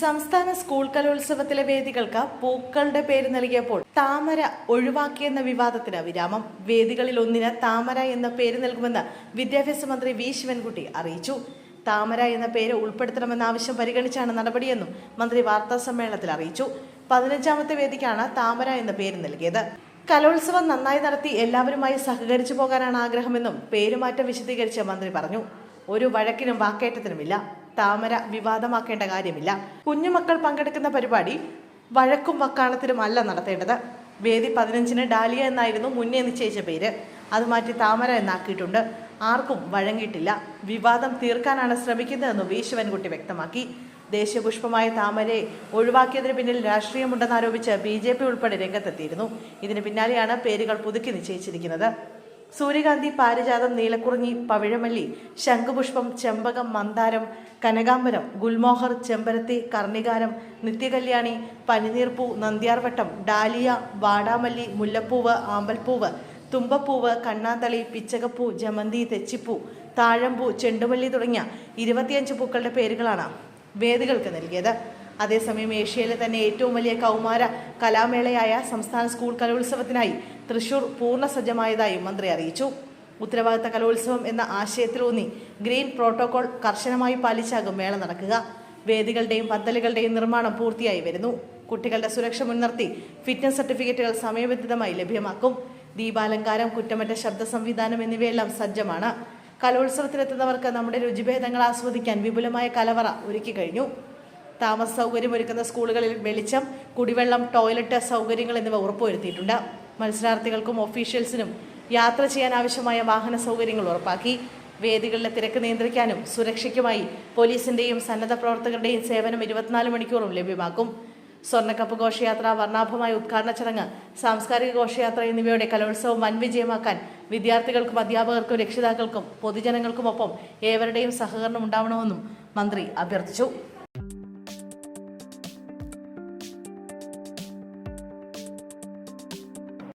സംസ്ഥാന സ്കൂൾ കലോത്സവത്തിലെ വേദികൾക്ക് പൂക്കളുടെ പേര് നൽകിയപ്പോൾ താമര ഒഴിവാക്കിയെന്ന വിവാദത്തിന് വിരാമം. വേദികളിൽ ഒന്നിന് താമര എന്ന പേര് നൽകുമെന്ന് വിദ്യാഭ്യാസ മന്ത്രി വി. ശിവൻകുട്ടി അറിയിച്ചു. താമര എന്ന പേര് ഉൾപ്പെടുത്തണമെന്ന ആവശ്യം പരിഗണിച്ചാണ് നടപടിയെന്നും മന്ത്രി വാർത്താ സമ്മേളനത്തിൽ അറിയിച്ചു. പതിനഞ്ചാമത്തെ വേദിക്കാണ് താമര എന്ന പേര് നൽകിയത്. കലോത്സവം നന്നായി നടത്തി എല്ലാവരുമായി സഹകരിച്ചു പോകാനാണ് ആഗ്രഹമെന്നും പേരുമാറ്റം വിശദീകരിച്ച് മന്ത്രി പറഞ്ഞു. ഒരു വഴക്കിനും വാക്കേറ്റത്തിനുമില്ല. താമര വിവാദമാക്കേണ്ട കാര്യമില്ല. കുഞ്ഞുമക്കൾ പങ്കെടുക്കുന്ന പരിപാടി വഴക്കും വക്കാളത്തിലും അല്ല നടത്തേണ്ടത്. വേദി പതിനഞ്ചിന് ഡാലിയ എന്നായിരുന്നു മുന്നേ നിശ്ചയിച്ച പേര്. അത് മാറ്റി താമര എന്നാക്കിയിട്ടുണ്ട്. ആർക്കും വഴങ്ങിയിട്ടില്ല. വിവാദം തീർക്കാനാണ് ശ്രമിക്കുന്നതെന്ന് വി ശിവൻകുട്ടി വ്യക്തമാക്കി. ദേശീയപുഷ്പമായ താമരയെ ഒഴിവാക്കിയതിന് പിന്നിൽ രാഷ്ട്രീയമുണ്ടെന്നാരോപിച്ച് ബി ജെ പി ഉൾപ്പെടെ രംഗത്തെത്തിയിരുന്നു. ഇതിന് പിന്നാലെയാണ് പേരുകൾ പുതുക്കി നിശ്ചയിച്ചിരിക്കുന്നത്. സൂര്യകാന്തി പാരിജാതം നീലക്കുറിഞ്ഞി പവിഴമല്ലി ശംഖുപുഷ്പം ചെമ്പകം മന്ദാരം കനകാംബരം ഗുൽമോഹർ ചെമ്പരത്തി കർണികാരം നിത്യകല്യാണി പനിനീർപ്പൂ നന്ദ്യാർവട്ടം ഡാലിയ വാടാമല്ലി മുല്ലപ്പൂവ് ആമ്പൽപ്പൂവ് തുമ്പപ്പൂവ് കണ്ണാന്തളി പിച്ചകപ്പൂ ജമന്തി തെച്ചിപ്പൂ താഴമ്പൂ ചെണ്ടുമല്ലി തുടങ്ങിയ ഇരുപത്തിയഞ്ച് പൂക്കളുടെ പേരുകളാണ് വേദികൾക്ക് നൽകിയത്. അതേസമയം ഏഷ്യയിലെ തന്നെ ഏറ്റവും വലിയ കൗമാര കലാമേളയായ സംസ്ഥാന സ്കൂൾ കലോത്സവത്തിനായി തൃശൂർ പൂർണ സജ്ജമായതായും മന്ത്രി അറിയിച്ചു. ഉത്തരവാദിത്ത കലോത്സവം എന്ന ആശയത്തിലൂന്നി ഗ്രീൻ പ്രോട്ടോകോൾ കർശനമായി പാലിച്ചാകും മേള നടക്കുക. വേദികളുടെയും പന്തലുകളുടെയും നിർമ്മാണം പൂർത്തിയായി വരുന്നു. കുട്ടികളുടെ സുരക്ഷ മുൻനിർത്തി ഫിറ്റ്നസ് സർട്ടിഫിക്കറ്റുകൾ സമയബന്ധിതമായി ലഭ്യമാക്കും. ദീപാലങ്കാരം കുറ്റമറ്റ ശബ്ദ സംവിധാനം എന്നിവയെല്ലാം സജ്ജമാണ്. കലോത്സവത്തിലെത്തുന്നവർക്ക് നമ്മുടെ രുചിഭേദങ്ങൾ ആസ്വദിക്കാൻ വിപുലമായ കലവറ ഒരുക്കി കഴിഞ്ഞു താമസ സൗകര്യം ഒരുക്കുന്ന സ്കൂളുകളിൽ വെളിച്ചം കുടിവെള്ളം ടോയ്ലറ്റ് സൗകര്യങ്ങൾ എന്നിവ ഉറപ്പുവരുത്തിയിട്ടുണ്ട്. മത്സരാർത്ഥികൾക്കും ഒഫീഷ്യൽസിനും യാത്ര ചെയ്യാൻ ആവശ്യമായ വാഹന സൗകര്യങ്ങൾ ഉറപ്പാക്കി. വേദികളിലെ തിരക്ക് നിയന്ത്രിക്കാനും സുരക്ഷയ്ക്കുമായി പോലീസിന്റെയും സന്നദ്ധ പ്രവർത്തകരുടെയും സേവനം ഇരുപത്തിനാല് മണിക്കൂറും ലഭ്യമാക്കും. സ്വർണക്കപ്പ് ഘോഷയാത്ര വർണാഭമായ ഉദ്ഘാടന ചടങ്ങ് സാംസ്കാരിക ഘോഷയാത്ര എന്നിവയുടെ കലോത്സവം വൻ വിജയമാക്കാൻ വിദ്യാർത്ഥികൾക്കും അധ്യാപകർക്കും രക്ഷിതാക്കൾക്കും പൊതുജനങ്ങൾക്കുമൊപ്പം ഏവരുടെയും സഹകരണം ഉണ്ടാവണമെന്നും മന്ത്രി അഭ്യർത്ഥിച്ചു.